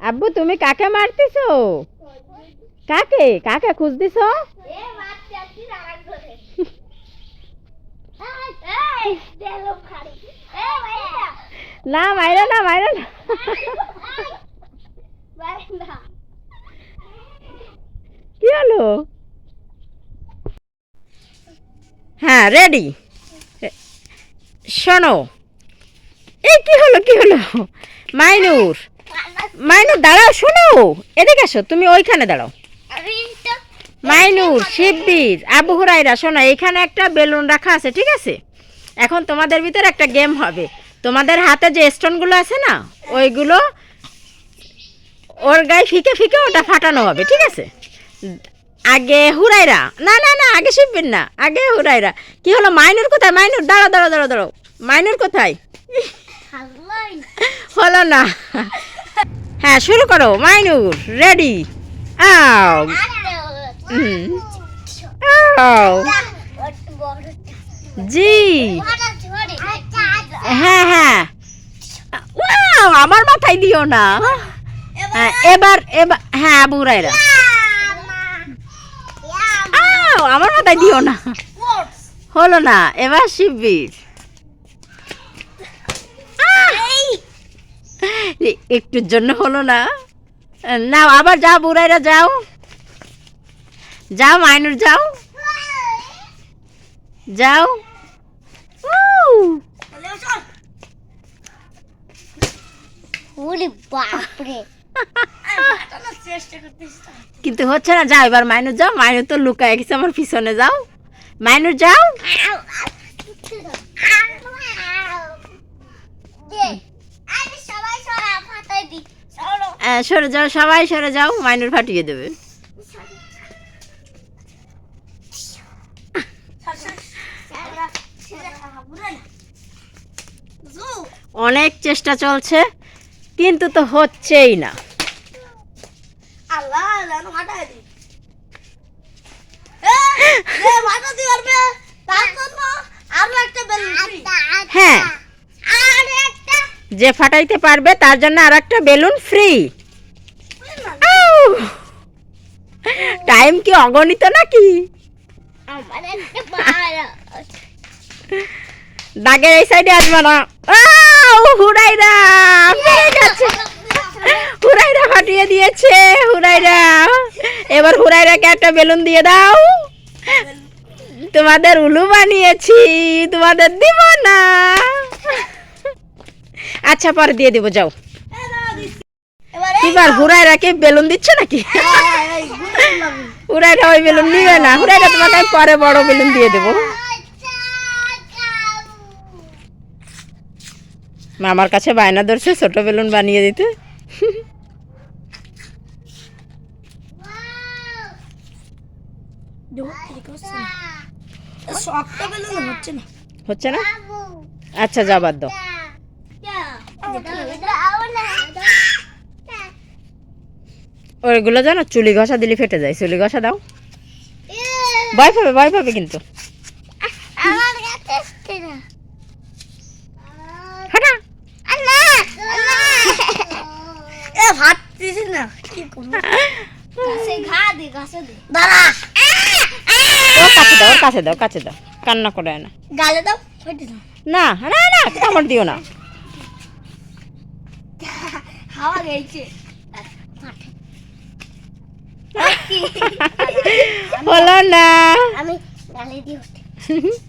আব্বু তুমি কাকে মারতেছো? কাকে? কাকে খুঁজতেছো? না মাইরা না মাইরা না। কি হলো? হ্যাঁ রেডি শোনো। এই কি হলো কি হলো? মাইনুর। মাইনুর দাঁড়াও শোনো। এদিকে আসো তুমি ওইখানে দাঁড়াও। মাইনুর শিববীর আবু হুরাইরা শোনো এখানে একটা বেলুন রাখা আছে ঠিক আছে? এখন তোমাদের ভিতরে একটা গেম হবে। তোমাদের হাতে যে স্টোনগুলো আছে না ওইগুলো ওর গায়ে ফিকে ফিকে ওটা ফাটানো হবে ঠিক আছে? আগে হুরাইরা না না না আগে শিববীর না আগে হুরাইরা কি হলো মাইনুর কোথায়? মাইনুর দাঁড়াও দাঁড়াও দাঁড়াও দাঁড়াও। মাইনুর কোথায়? হলো না। হ্যাঁ শুরু করো। মাইনুর রেডি। জি। হ্যাঁ হ্যাঁ। আমার মাথায় দিও না। হ্যাঁ, এবার এবার হ্যাঁ আবু হুরাইরা আমার মাথায় দিও না। হলো না এবার শিববীর। একটুর জন্য হলো না। না আবার যাও বুড়াইরা যাও। যাও মাইনুর যাও। যাও। কিন্তু হচ্ছে না যাও এবার মাইনুর যাও। মাইনুর তো লুকায় গেছে আমার পিছনে যাও। মাইনুর যাও আমি সবাই সরা ফাটাই দি সরো সরে যাও সবাই সরে যাও মাইনুর ফাটিয়ে দেবে। অনেক চেষ্টা চলছে কিন্তু তো হচ্ছেই না। ফ্রি হ্যাঁ। যে ফাটাইতে পারবে তার জন্য আর একটা বেলুন ফ্রি টাইম কি অগণিত নাকি? দাগের এই সাইডে আসবে না। হুরাইরা পেরে গেছে হুরাইরা ফাটিয়ে দিয়েছে হুরাইরা। এবার হুরাইরাকে একটা বেলুন দিয়ে দাও। তোমাদের উলু বানিয়েছি তোমাদের দিব না। আচ্ছা পরে দিয়ে দিব যাও। এবার এবার হুরাইরাকে বেলুন দিচ্ছ নাকি? হুরাইরা ওই বেলুন নিবে না। হুরাইরা তোমাকে আমি পরে বড় বেলুন দিয়ে দেবো। মামার কাছে বায়না ধরছে ছোট বেলুন বানিয়ে দিতে। হচ্ছে না? আচ্ছা যা বাদ দাও ওইগুলো জানো চুলি ঘষা দিলে ফেটে যায়। চুলি ঘষা দাও। ভয় পাবে ভয় পাবে কিন্তু। কাছে দাও কাছে দাও কান্না করে না। গালে দাও দাও না না না কামড় দিও না। হাওয়া গেছে। হলো না। আমি